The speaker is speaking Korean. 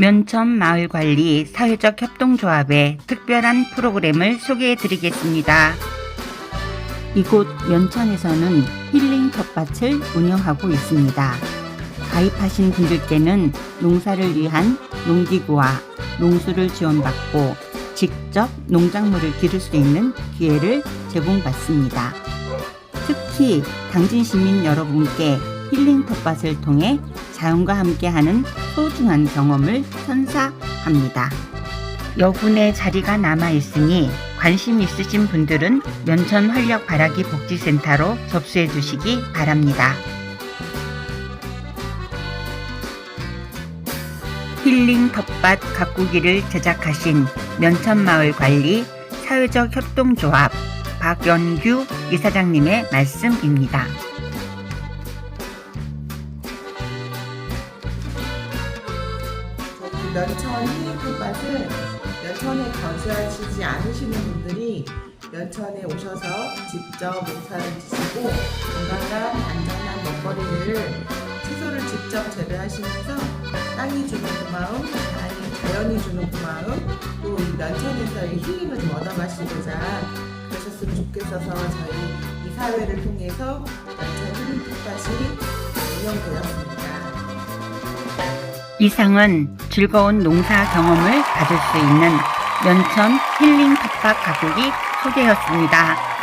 면천 마을관리 사회적 협동조합의 특별한 프로그램을 소개해 드리겠습니다. 이곳 면천에서는 힐링 텃밭을 운영하고 있습니다. 가입하신 분들께는 농사를 위한 농기구와 농수를 지원받고 직접 농작물을 기를 수 있는 기회를 제공받습니다. 특히 당진 시민 여러분께 힐링 텃밭을 통해 자연과 함께하는 소중한 경험을 선사합니다. 여분의 자리가 남아 있으니 관심 있으신 분들은 면천 활력 바라기 복지센터로 접수해 주시기 바랍니다. 힐링 텃밭 가꾸기를 제작하신 면천마을 관리 사회적 협동조합 박연규 이사장님의 말씀입니다. 면천 힐링 텃밭은 면천에 거주하시지 않으시는 분들이 면천에 오셔서 직접 농사를 지시고 건강한 안전한 먹거리를 채소를 직접 재배하시면서 땅이 주는 고마움, 자연이 주는 고마움, 또 이 면천에서의 힐링을 좀 얻어가시고자 그러셨으면 좋겠어서 저희 이 사회를 통해서 면천 힐링 텃밭이 운영되었습니다. 이상은 즐거운 농사 경험을 가질 수 있는 면천 힐링 텃밭 가꾸기 소개였습니다.